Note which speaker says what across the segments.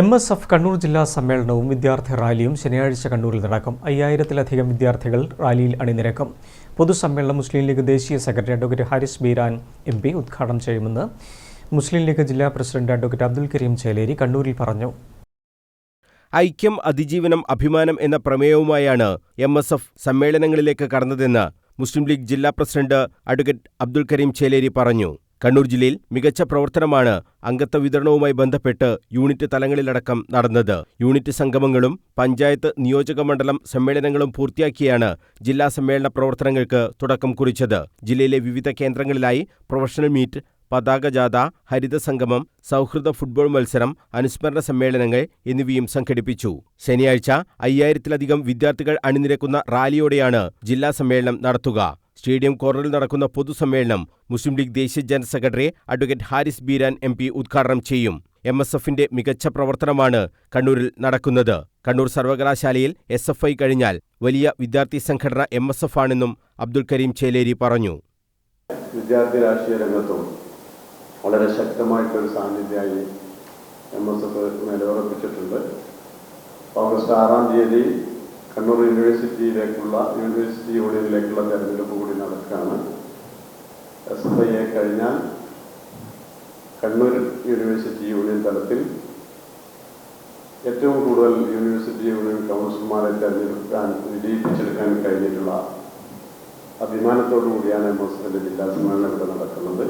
Speaker 1: M S F Kannur ജില്ലാ സമ്മേളനവും വിദ്യാർത്ഥി റാലിയും ശനിയാഴ്ച കണ്ണൂരിൽ നടക്കും അയ്യായിരത്തിലധികം വിദ്യാർത്ഥികൾ റാലിയിൽ അണിനിരക്കും. പൊതുസമ്മേളനം മുസ്ലിം ലീഗ് ദേശീയ secretary advocate Haris Beeran M P ഉദ്ഘാടനം ചെയ്യുമെന്ന് മുസ്ലിം ലീഗ് ജില്ലാ പ്രസിഡന്റ് അഡ്വക്കേറ്റ് അബ്ദുൽ കരീം ചേലേരി കണ്ണൂരിൽ പറഞ്ഞു.
Speaker 2: ഐക്യം അതിജീവനം അഭിമാനം എന്ന പ്രമേയവുമായാണ് എം എസ് എഫ് സമ്മേളനങ്ങളിലേക്ക് കടന്നതെന്ന് മുസ്ലിം ലീഗ് ജില്ലാ പ്രസിഡന്റ് അഡ്വക്കേറ്റ് അബ്ദുൽ കരീം ചേലേരി പറഞ്ഞു. കണ്ണൂർ ജില്ലയിൽ മികച്ച പ്രവർത്തനമാണ് അംഗത്വ വിതരണവുമായി ബന്ധപ്പെട്ട് യൂണിറ്റ് തലങ്ങളിലടക്കം നടന്നത്. യൂണിറ്റ് സംഗമങ്ങളും പഞ്ചായത്ത് നിയോജക മണ്ഡലം സമ്മേളനങ്ങളും പൂർത്തിയാക്കിയാണ് ജില്ലാ സമ്മേളന പ്രവർത്തനങ്ങൾക്ക് തുടക്കം കുറിച്ചത്. ജില്ലയിലെ വിവിധ കേന്ദ്രങ്ങളിലായി പ്രൊഫഷണൽ മീറ്റ് പതാക ജാഥ ഹരിത സംഗമം സൗഹൃദ ഫുട്ബോൾ മത്സരം അനുസ്മരണ സമ്മേളനങ്ങൾ എന്നിവയും സംഘടിപ്പിച്ചു. ശനിയാഴ്ച അയ്യായിരത്തിലധികം വിദ്യാർത്ഥികൾ അണിനിരക്കുന്ന റാലിയോടെയാണ് ജില്ലാ സമ്മേളനം നടത്തുക. സ്റ്റേഡിയം കോർണറിൽ നടക്കുന്ന പൊതുസമ്മേളനം മുസ്ലിം ലീഗ് ദേശീയ general secretary advocate Haris Beeran M P ഉദ്ഘാടനം ചെയ്യും. എം എസ് എഫിന്റെ മികച്ച പ്രവർത്തനമാണ് കണ്ണൂരിൽ നടക്കുന്നത്. കണ്ണൂർ സർവകലാശാലയിൽ എസ് എഫ് ഐ കഴിഞ്ഞാൽ വലിയ വിദ്യാർത്ഥി സംഘടന എം എസ് എഫ് ആണെന്നും അബ്ദുൽ കരീം ചേലേരി പറഞ്ഞു.
Speaker 3: വിദ്യാർത്ഥി രാഷ്ട്രീയ രംഗത്തും വളരെ ശക്തമായിട്ടൊരു സാന്നിധ്യമായി എം എസ് എഫ് നിലയുറപ്പിച്ചിട്ടുണ്ട് ഓഗസ്റ്റ് ആറാം തീയതി കണ്ണൂർ യൂണിവേഴ്സിറ്റിയിലേക്കുള്ള യൂണിവേഴ്സിറ്റി യൂണിയനിലേക്കുള്ള തെരഞ്ഞെടുപ്പ് കൂടി നടക്കുകയാണ്. എസ് എഫ് ഐയെ കഴിഞ്ഞാൽ കണ്ണൂർ യൂണിവേഴ്സിറ്റി യൂണിയൻ തലത്തിൽ ഏറ്റവും കൂടുതൽ യൂണിവേഴ്സിറ്റി യൂണിയൻ കൗൺസിലർമാരെ തെരഞ്ഞെടുക്കാൻ വിജയിപ്പിച്ചെടുക്കാൻ കഴിഞ്ഞിട്ടുള്ള അഭിമാനത്തോടു കൂടിയാണ് എം എസ് എഫിന്റെ ജില്ലാ സമ്മേളനം ഇവിടെ നടക്കുന്നത്.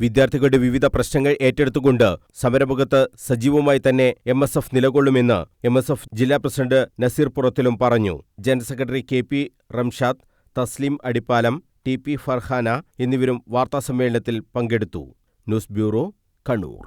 Speaker 2: വിദ്യാർത്ഥികളുടെ വിവിധ പ്രശ്നങ്ങൾ ഏറ്റെടുത്തുകൊണ്ട് സമരമുഖത്ത് സജീവമായി തന്നെ എം എസ് എഫ് നിലകൊള്ളുമെന്ന് എം എസ് എഫ് ജില്ലാ പ്രസിഡന്റ് നസീർ പുറത്തിലും പറഞ്ഞു. General secretary K P Ramshad Thasleem Adippalam T P Farhana എന്നിവരും വാർത്താസമ്മേളനത്തിൽ പങ്കെടുത്തു. News bureau Kannur.